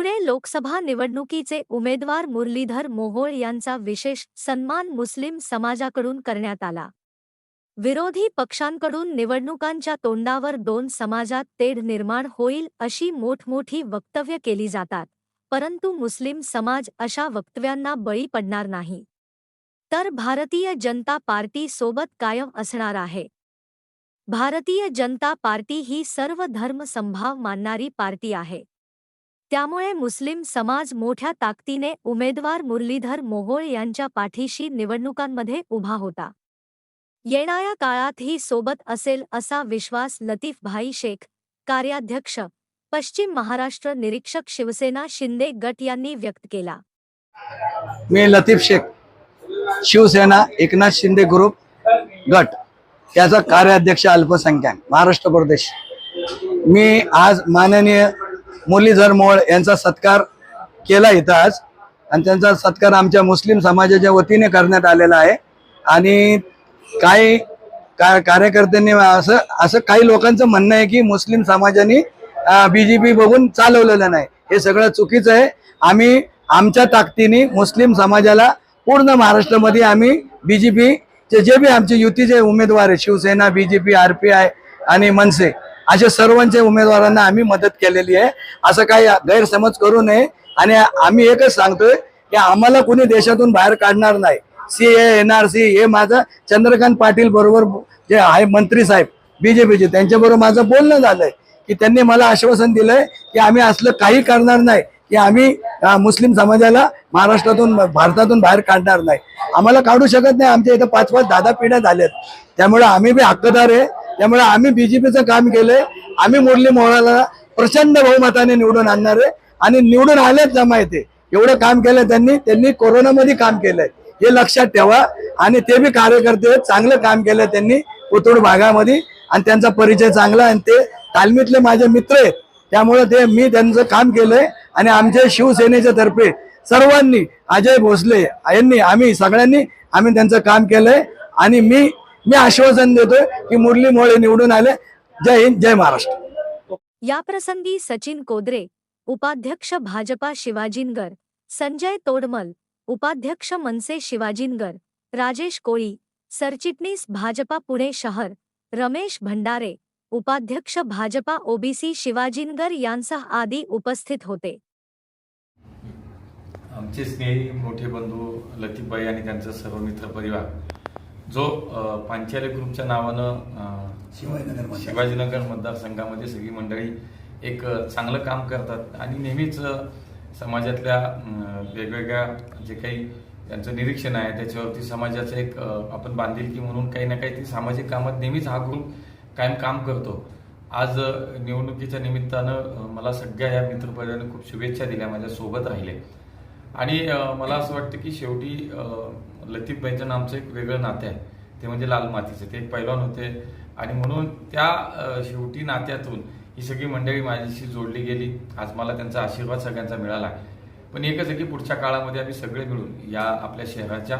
पुणे लोकसभा निवडणुकीचे उमेदवार मुरलीधर मोहोळ यांचा विशेष सन्मान मुस्लिम समाजाकडून करण्यात आला. विरोधी पक्षांकडून निवडणुकांच्या तोंडावर दोन समाजात तेढ निर्माण होईल अशी मोठमोठी वक्तव्य केली जातात परंतु मुस्लिम समाज अशा वक्तव्यांना बळी पडणार नाही. तर भारतीय जनता पार्टी सोबत कायम असणार आहे. भारतीय जनता पार्टी ही सर्व धर्म संभाव मानणारी पार्टी आहे. त्यामुळे मुस्लिम समाज मोठ्या ताकदीने उमेदवार मुरलीधर मोहोळ यांच्या पाठीशी निवडणुकांमध्ये उभा होता. येणाऱ्या काळातही सोबत असेल असा विश्वास लतीफ भाई शेख कार्याध्यक्ष पश्चिम महाराष्ट्र निरीक्षक शिवसेना शिंदे गट यांनी व्यक्त केला. मी लतीफ शेख शिवसेना एकनाथ शिंदे ग्रुप गट याचा कार्याध्यक्ष अल्पसंख्याक महाराष्ट्र प्रदेश. मी आज माननीय मुरलीधर मोळ यांचा सत्कार केला इथं आज. आणि त्यांचा सत्कार आमच्या मुस्लिम समाजाच्या वतीने करण्यात आलेला आहे. आणि काही का कार्यकर्त्यांनी असं असं काही लोकांचं म्हणणं आहे की मुस्लिम समाजाने बीजेपी बघून चालवलेलं नाही. हे सगळं चुकीचं आहे. आम्ही आमच्या ताकदीने मुस्लिम समाजाला पूर्ण महाराष्ट्रामध्ये आम्ही बी जे जे बी आमचे युतीचे उमेदवार आहे Shiv Sena BJP R P I आणि मनसे अशा सर्वांच्या उमेदवारांना आम्ही मदत केलेली आहे. असं काही गैरसमज करू नये. आणि आम्ही एकच सांगतोय की आम्हाला कुणी देशातून बाहेर काढणार नाही. सी एन आर सी हे माझं चंद्रकांत पाटील बरोबर जे आहे मंत्री साहेब बीजेपीचे त्यांच्याबरोबर माझं बोलणं झालंय की त्यांनी मला आश्वासन दिलंय की आम्ही असलं काही करणार नाही की आम्ही मुस्लिम समाजाला महाराष्ट्रातून भारतातून बाहेर काढणार नाही. आम्हाला काढू शकत नाही. आमच्या इथं पाच पाच दहा दहा पिढ्या झाल्यात त्यामुळे आम्ही बी हक्कदार आहे. त्यामुळे आम्ही बीजेपीचं काम केलंय. आम्ही मुरली मोहनाला प्रचंड बहुमताने निवडून आणणार आहे. आणि निवडून आलेच जमा येते. एवढं काम केलं त्यांनी. त्यांनी कोरोनामध्ये काम केलंय. हे लक्षात ठेवा. आणि ते बी कार्यकर्ते चांगलं काम केलं त्यांनी कोथरूड भागामध्ये. आणि त्यांचा परिचय चांगला आणि ते तालमीतले माझे मित्र आहेत. त्यामुळे ते मी त्यांचं काम केलंय. आणि आमच्या शिवसेनेच्या तर्फे सर्वांनी अजय भोसले यांनी आम्ही सगळ्यांनी आम्ही त्यांचं काम केलंय. आणि मी मी आश्वासन देतोय की मुरली मोळे निवडून आले. जय हिंद जय महाराष्ट्र. याप्रसंगी सचिन कोदरे उपाध्यक्ष भाजपा शिवाजीनगर संजय तोडमल उपाध्यक्ष मनसे शिवाजीनगर राजेश कोळी सरचिटणीस भाजपा पुणे शहर रमेश भंडारे उपाध्यक्ष भाजपा ओबीसी शिवाजीनगर यांसह आदी उपस्थित होते. आमचे स्नेही मोठे बंधू लतीफबाई आणि त्यांचा सर्व मित्र परिवार जो पांचाली ग्रुपच्या नावानं शिवाजीनगर शिवाजीनगर मतदारसंघामध्ये सगळी मंडळी एक चांगलं काम करतात. आणि नेहमीच समाजातल्या वेगवेगळ्या जे काही त्यांचं निरीक्षण आहे त्याच्यावरती समाजाचं एक आपण बांधिलकी म्हणून काही ना काही ती सामाजिक कामात नेहमीच हा ग्रुप कायम काम करतो. आज निवडणुकीच्या निमित्तानं मला सगळ्या या मित्रपरिवाराने खूप शुभेच्छा दिल्या माझ्या सोबत राहिले. आणि मला असं वाटतं की शेवटी लतीफ लतीफबाईंचं आमचं एक वेगळं नातं आहे. ते म्हणजे लाल मातीचं. ते एक पैलवान होते. आणि म्हणून त्या शेवटी नात्यातून ही सगळी मंडळी माझ्याशी जोडली गेली. आज मला त्यांचा आशीर्वाद सगळ्यांचा मिळाला. पण एकच आहे की पुढच्या काळामध्ये आम्ही सगळे मिळून या आपल्या शहराच्या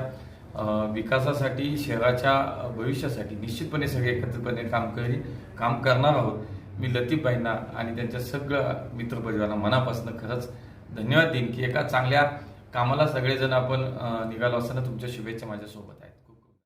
विकासासाठी शहराच्या भविष्यासाठी निश्चितपणे सगळे एकत्रितपणे काम करी काम करणार आहोत. मी लतीफबाईंना आणि त्यांच्या सगळ्या मित्रपरिवारांना मनापासून खरंच धन्यवाद देईन की एका चांगल्या कामाला सगळेजण आपण निघालो असताना तुमच्या शुभेच्छा माझ्यासोबत आहे